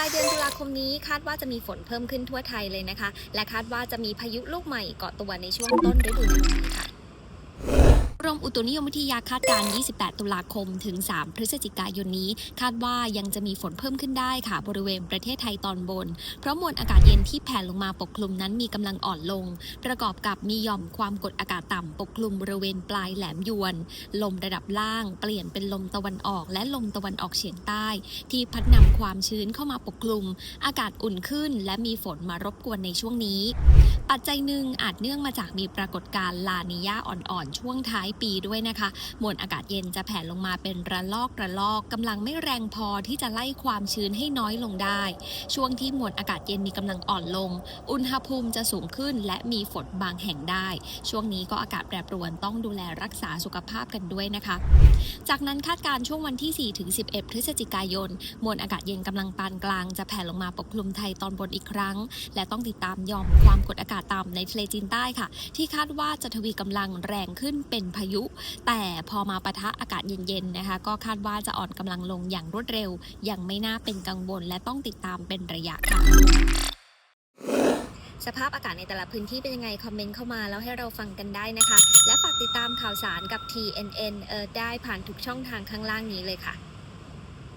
ลายเดือนตุลาคมนี้คาดว่าจะมีฝนเพิ่มขึ้นทั่วไทยเลยนะคะ และคาดว่าจะมีพายุลูกใหม่เกาะตัวในช่วงต้นฤดูหนาวนี้ค่ะ รมอุตุนิยมวิทยาคาดการณ์ 28 ตุลาคม ถึง 3 พฤศจิกายนนี้ คาดว่ายังจะมีฝนเพิ่มขึ้นได้ค่ะ บริเวณประเทศไทยตอนบน เพราะมวลอากาศเย็นที่แผ่ลงมาปกคลุมนั้นมีกำลังอ่อนลง ประกอบกับมีหย่อมความกดอากาศต่ำปกคลุมบริเวณปลายแหลมยวน ลมระดับล่างเปลี่ยนเป็นลมตะวันออก และลมตะวันออกเฉียงใต้ ที่พัดนำความชื้นเข้ามาปกคลุม อากาศอุ่นขึ้น และมีฝนมารบกวนในช่วงนี้ ปัจจัยหนึ่งอาจเนื่องมาจากมีปรากฏการณ์ลานิยาอ่อนๆช่วงท้ายปีด้วยนะคะมวลอากาศเย็นจะแผ่ลงมาเป็นระลอกระลอกกำลังไม่แรงพอที่จะไล่ความชื้นให้น้อยลงได้ ช่วงที่มวลอากาศเย็นมีกำลังอ่อนลง อุณหภูมิจะสูงขึ้น และมีฝนบางแห่งได้ ช่วงนี้ก็อากาศแปรปรวนต้องดูแลรักษาสุขภาพกันด้วยนะคะ จากนั้นคาดการณ์ช่วงวันที่ 4 ถึง 11 พฤศจิกายน มวลอากาศเย็นกำลังปานกลางจะแผ่ลงมาปกคลุมไทยตอนบนอีกครั้ง และต้องติดตามยอมความกดอากาศต่ำในทะเลจีนใต้ค่ะ ที่คาดว่าจะทวีกำลังแรงขึ้นเป็นพายุ แต่พอมาปะทะอากาศเย็นๆนะคะ ก็คาดว่าจะอ่อนกำลังลงอย่างรวดเร็ว ยังไม่น่าเป็นกังวล และต้องติดตามเป็นระยะค่ะสภาพอากาศในแต่ละพื้นที่เป็นยังไง คอมเมนต์เข้ามาแล้วให้เราฟังกันได้นะคะ และฝากติดตามข่าวสารกับ TNN เออได้ผ่านทุกช่องทางข้างล่างนี้เลยค่ะ